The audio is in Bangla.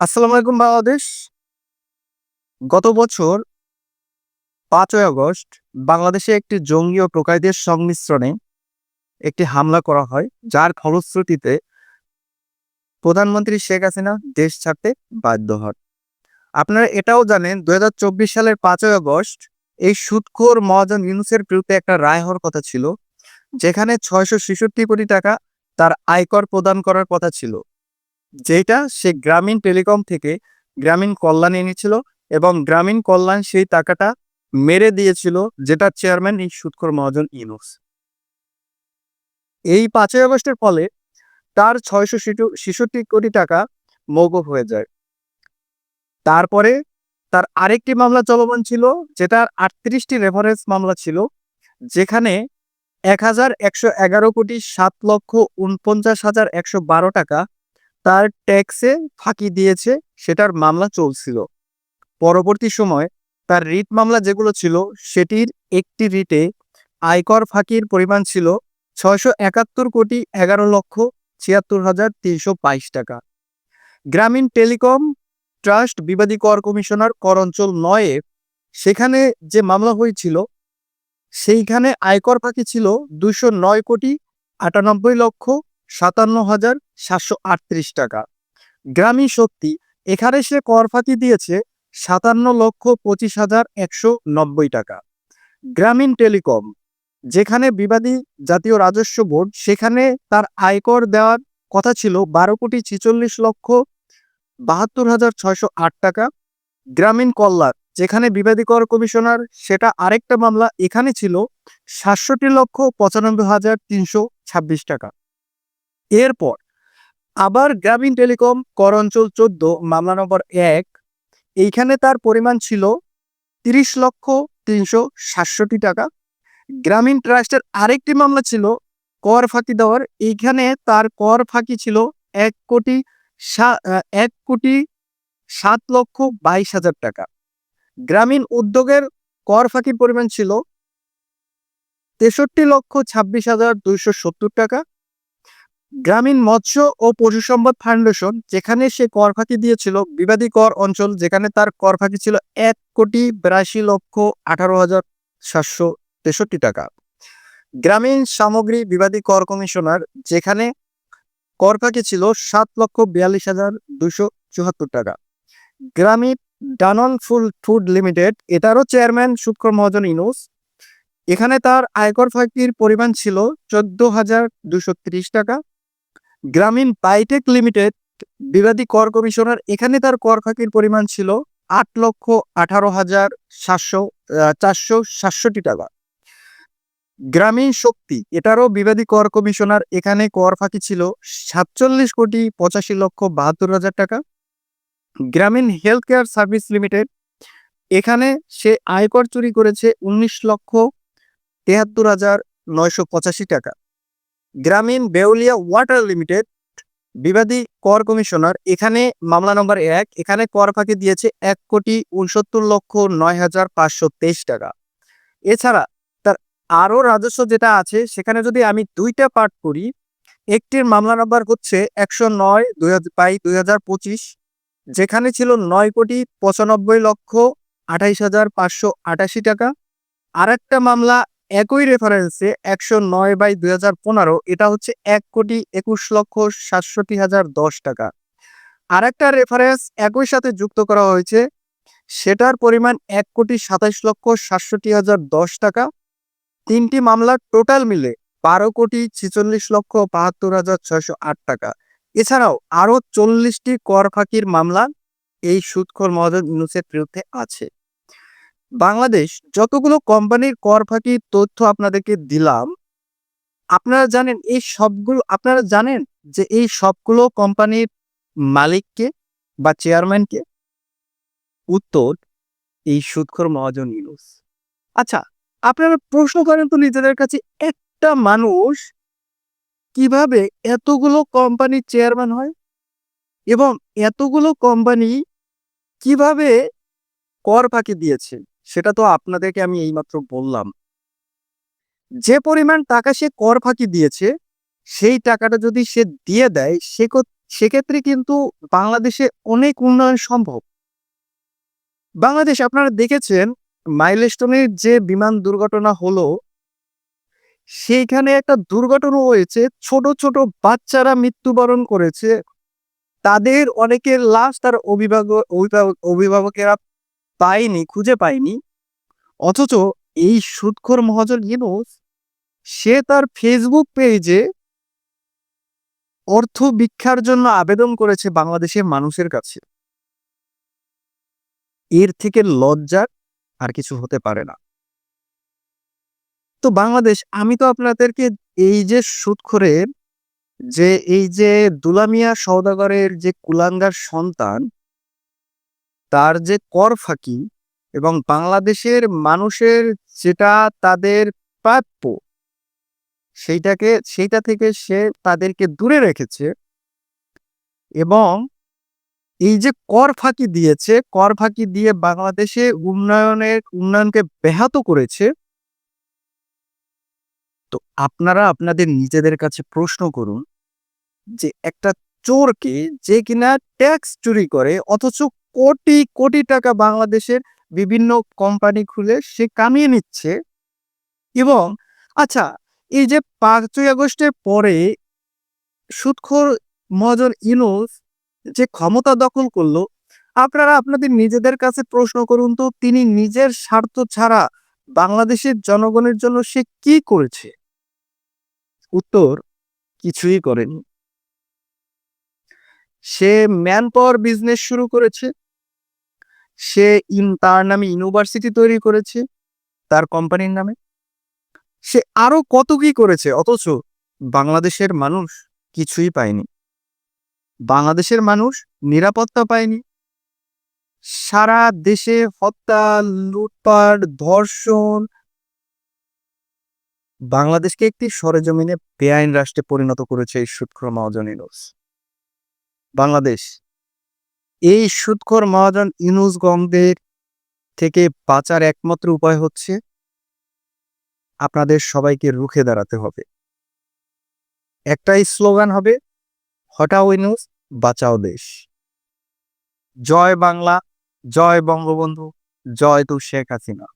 আসসালামু আলাইকুম বাংলাদেশ। গত বছর পাঁচই আগস্ট বাংলাদেশে একটি জঙ্গি ও প্রকারীদের সংমিশ্রণে একটি হামলা করা হয়, যার ফলশ্রুতিতে প্রধানমন্ত্রী শেখ হাসিনা দেশ ছাড়তে বাধ্য হন। আপনারা এটাও জানেন দু হাজার চব্বিশ সালের পাঁচই আগস্ট এই সুদখোর মহাজন ইউনুসের বিরুদ্ধে একটা রায় হওয়ার কথা ছিল, যেখানে ছয়শো ছেষট্টি কোটি টাকা তার আয়কর প্রদান করার কথা ছিল। যেটা সে গ্রামীণ টেলিকম থেকে গ্রামীণ কল্যাণ এনেছিল এবং গ্রামীণ কল্যাণ সেই টাকাটা মেরে দিয়েছিল যেটা চেয়ারম্যান এই সুৎখর মহাজন ইউনুস এই পাঁচই আগস্টের ফলে তার ছয়শো ছেষট্টি কোটি টাকা মৌকুফ হয়ে যায়। তারপরে তার আরেকটি মামলা চলমান ছিল যেটার আটত্রিশটি রেফারেন্স মামলা ছিল, যেখানে এক হাজার একশো এগারো কোটি সাত লক্ষ উনপঞ্চাশ হাজার একশো বারো টাকা তার ট্যাক্সে ফাঁকি দিয়েছে, সেটার মামলা চলছিল। পরবর্তী সময় তার রিট মামলা যেগুলো ছিল, সেটির একটি রিটে আয়কর ফাঁকির পরিমাণ ছিল ছয়শো একাত্তর কোটি এগারো লক্ষ ছিয়াত্তর হাজার তিনশো বাইশ টাকা। গ্রামীণ টেলিকম ট্রাস্ট বিবাদী কর কমিশনার কর অঞ্চল নয়ে সেখানে যে মামলা হয়েছিল, সেইখানে আয়কর ফাঁকি ছিল দুশো নয় কোটি আটানব্বই লক্ষ সাতান্ন হাজার সাতশো আটত্রিশ টাকা। গ্রামীণ শক্তি এখানে সে কর ফাঁকি দিয়েছে সাতান্ন লক্ষ পঁচিশ হাজার একশো নব্বই টাকা। গ্রামীণ টেলিকম, যেখানে বিবাদী জাতীয় রাজস্ব বোর্ড, সেখানে তার আয়কর দেওয়ার কথা ছিল বারো কোটি ছিচল্লিশ লক্ষ বাহাত্তর হাজার ছয়শো আট টাকা। গ্রামীণ কল্যাণ, যেখানে বিবাদী কর কমিশনার, সেটা আরেকটা মামলা, এখানে ছিল সাতষট্টি লক্ষ পঁচানব্বই হাজার তিনশো ছাব্বিশ টাকা। এরপর আবার গ্রামীণ টেলিকম কর অঞ্চল চোদ্দ, মামলা নম্বর এক, এইখানে তার পরিমাণ ছিল তিরিশ লক্ষ তিনশো সাতষট্টি টাকা। গ্রামীণ ট্রাস্টের আরেকটি মামলা ছিল কর ফাঁকি দেওয়ার, এইখানে তার কর ফাঁকি ছিল এক কোটি এক কোটি সাত লক্ষ বাইশ হাজার টাকা। গ্রামীণ উদ্যোগের কর ফাঁকির পরিমাণ ছিল তেষট্টি লক্ষ ছাব্বিশ হাজার দুইশো সত্তর টাকা। গ্রামীণ মৎস্য ও পশু সম্পদ ফাউন্ডেশন, যেখানে সে কর ফাঁকি দিয়েছিল, বিবাদী কর অঞ্চল, যেখানে তার কর ফাঁকি ছিল এক কোটি বিরাশি লক্ষ আঠারো হাজার সাতশো তেষট্টি টাকা। গ্রামীণ সামগ্রী বিবাদী কর কমিশনার, যেখানে কর ফাঁকি ছিল সাত লক্ষ বিয়াল্লিশ হাজার দুশো চুয়াত্তর টাকা। Grameen Danone full food limited, এটারও চেয়ারম্যান সুৎকর মহাজন ইনুস এখানে তার আয়কর ফাঁকির পরিমাণ ছিল চোদ্দ হাজার দুশো টাকা। গ্রামীণ বাইটেক লিমিটেড বিবাদী কর কমিশনার, এখানে তার কর ফাঁকির পরিমাণ ছিল আট লক্ষ আঠারো হাজার সাতশো চারশো সাতষট্টি টাকা। গ্রামীণ শক্তি, এটারও বিবাদী কর কমিশনার, এখানে কর ফাঁকি ছিল সাতচল্লিশ কোটি পঁচাশি লক্ষ বাহাত্তর হাজার টাকা। গ্রামীণ হেলথ কেয়ার সার্ভিস লিমিটেড, এখানে সে আয়কর চুরি করেছে উনিশ লক্ষ তেহাত্তর হাজার নয়শো পঁচাশি টাকা। গ্রামীণ বেউলিয়া ওয়াটার লিমিটেড, বিবাদী কর কমিশনার, এখানে মামলা নম্বর এক, এখানে কর ফাঁকি দিয়েছে এক কোটি উনসত্তর লক্ষ নয় হাজার পাঁচশো তেইশ টাকা। এছাড়া তার আরও রাজস্ব যেটা আছে, সেখানে যদি আমি দুইটা পার্ট করি, একটির মামলা নম্বর হচ্ছে একশো নয় দুই বাই দুই হাজার পঁচিশ, যেখানে ছিল নয় কোটি পঁচানব্বই লক্ষ আঠাইশ হাজার পাঁচশো আটাশি টাকা। আর একটা মামলা একই রেফারেন্সে একশো নয় বাই দুই হাজার পনেরো, এটা হচ্ছে এক কোটি একুশ লক্ষ সাতষট্টি হাজার দশ টাকা। আর একটা রেফারেন্স একই সাথে যুক্ত করা হয়েছে, সেটার পরিমাণ এক কোটি সাতাইশ লক্ষ সাতষট্টি হাজার দশ টাকা। তিনটি মামলা টোটাল মিলে বারো কোটি ছেচল্লিশ লক্ষ বাহাত্তর হাজার ছয়শো আট টাকা। এছাড়াও আরও চল্লিশটি কর ফাঁকির মামলা এই সুৎখর মহাজন ইউনুসের বিরুদ্ধে আছে। বাংলাদেশ যতগুলো কোম্পানির কর ফাঁকির তথ্য আপনাদেরকে দিলাম, আপনারা জানেন এই সবগুলো, আপনারা জানেন যে এই সবগুলো কোম্পানির মালিককে বা চেয়ারম্যানকে? উত্তর, এই সুৎখর মহাজন ইউনুস। আচ্ছা আপনারা প্রশ্ন করেন তো নিজেদের কাছে, একটা মানুষ কীভাবে এতগুলো কোম্পানির চেয়ারম্যান হয়? এবং এতগুলো কোম্পানি কীভাবে কর ফাঁকি দিয়েছে? সেটা তো আপনাদেরকে আমি এইমাত্র বললাম। যে পরিমাণ টাকা সে কর ফাঁকি দিয়েছে, সেই টাকাটা যদি সে দিয়ে দেয় সে সেক্ষেত্রে কিন্তু বাংলাদেশে অনেক উন্নয়ন সম্ভব। বাংলাদেশ, আপনারা দেখেছেন, মাইলস্টোনের যে বিমান দুর্ঘটনা হলো, সেইখানে একটা দুর্ঘটনা হয়েছে। ছোট ছোট বাচ্চারা মৃত্যুবরণ করেছে। তাদের অনেকের লাশ তার অভিভাবক অভিভাবক, অভিভাবকেরা পায়নি খুঁজে পাইনি। অথচ এই সুদখোর মহাজন ইউনুস, সে তার ফেসবুক পেজে অর্থ ভিক্ষার জন্য আবেদন করেছে বাংলাদেশের মানুষের কাছে। এর থেকে লজ্জার আর কিছু হতে পারে না। তো বাংলাদেশ, আমি তো আপনাদেরকে এই যে সুদখোরের যে এই যে দুলামিয়া সওদাগরের যে কুলাঙ্গার সন্তান তার যে কর ফাঁকি এবং বাংলাদেশের মানুষের যেটা তাদের প্রাপ্য, সেইটাকে, সেইটা থেকে সে তাদেরকে দূরে রেখেছে এবং এই যে কর ফাঁকি দিয়েছে, কর ফাঁকি দিয়ে বাংলাদেশে উন্নয়নের, উন্নয়নকে ব্যাহত করেছে, তো আপনারা আপনাদের নিজেদের কাছে প্রশ্ন করুন যে একটা চোরকে যে কিনা ট্যাক্স চুরি করে অথচ কোটি কোটি টাকা বাংলাদেশের বিভিন্ন কোম্পানি খুলে সে কামিয়ে নিচ্ছে। এবং আচ্ছা এই যে পাঁচই আগস্টের পরে সুদখোর মহাজন ইনুস যে ক্ষমতা দখল করল, আপনারা আপনাদের নিজেদের কাছে প্রশ্ন করুন তো, তিনি নিজের স্বার্থ ছাড়া বাংলাদেশের জনগণের জন্য সে কি করেছে? উত্তর, কিছুই করেনি। সে ম্যান পাওয়ার বিজনেস শুরু করেছে। সে ইন, তার নামে ইউনিভার্সিটি তৈরি করেছে, তার কোম্পানির নামে। সে আরও কত কি করেছে, অথচ বাংলাদেশের মানুষ কিছুই পায়নি। বাংলাদেশের মানুষ নিরাপত্তা পায়নি। সারা দেশে হত্যা, লুটপাট, ধর্ষণ। বাংলাদেশকে একটি সরেজমিনে বেআইন রাষ্ট্রে পরিণত করেছে এই সুৎখর মহাজন ইনুস বাংলাদেশ। এই সুৎখর মহাজন ইনুস গঙ্গের থেকে বাঁচার একমাত্র উপায় হচ্ছে আপনাদের সবাইকে রুখে দাঁড়াতে হবে। একটাই স্লোগান হবে, হটাও ইনুস বাঁচাও দেশ। জয় বাংলা, জয় বঙ্গবন্ধু, জয় তু শেখ হাসিনা।